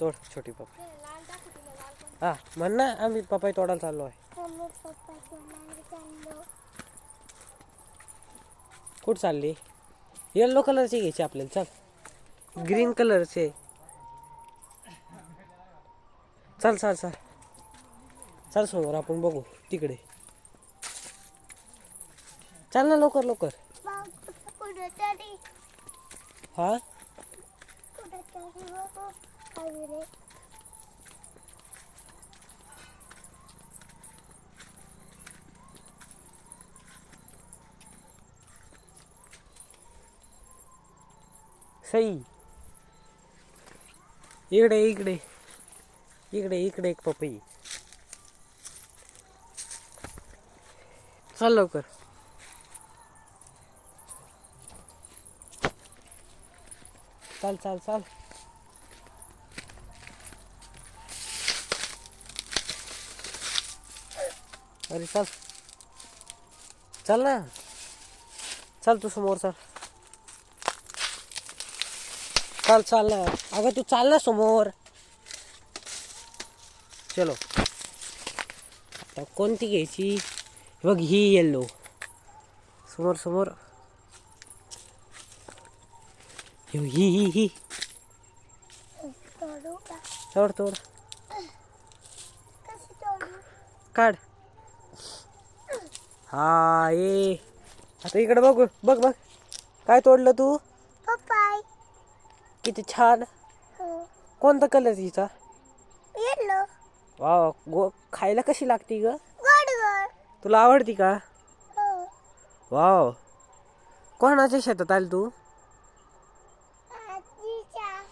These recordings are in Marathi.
तोड छोटी पपई. हा म्हण ना आम्ही पपई तोडायला चाललो आहे. कुठं चालली? येल्लो कलरची घ्यायची आपल्याला चल. ग्रीन कलरचे चल चल चल. चल समोर आपण बघू तिकडे. चल ना लवकर लवकर. हा? सई. इकडे इकडे. इकडे इकडे एक पपई. चल लवकर. चाल चाल चाल. अरे चल. चल ना. चल तू समोर चल. चाल चाल. अगं तू चाल ना समोर. चलो. आता कोणती घ्यायची? बघ ही येल्लो समोर समोर. ही ही ही तोड तोड. काढ. हा ये. आता इकडे बघ बघ बघ. काय तोडलं तू? पपाय किती छान. कोणता कलर तिचा येलो वा गो खायला कशी लागती ग? गोड गोड. तुला आवडती का? हो. वाव. कोणाच्या शेतात आली तू? आजीच्या.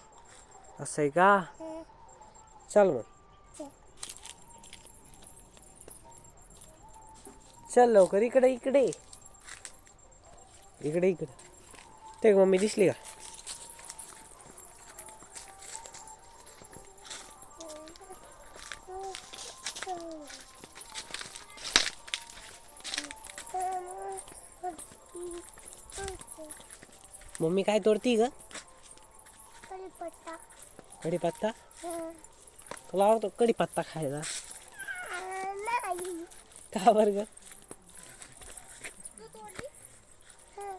असं आहे का? हं. चल मग. चल. चल लवकर इकडे इकडे. इकडे इकडे. ते मम्मी दिसली का? मम्मी काय तोडती ग? कढीपत्ता. तुला आवडतो कढीपत्ता खायला? का बरं ग? हं.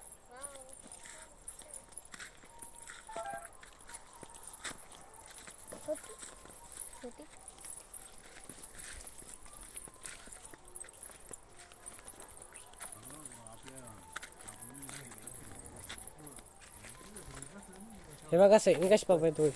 हे बघ असं आहे. मी कशी पप्पा तोडी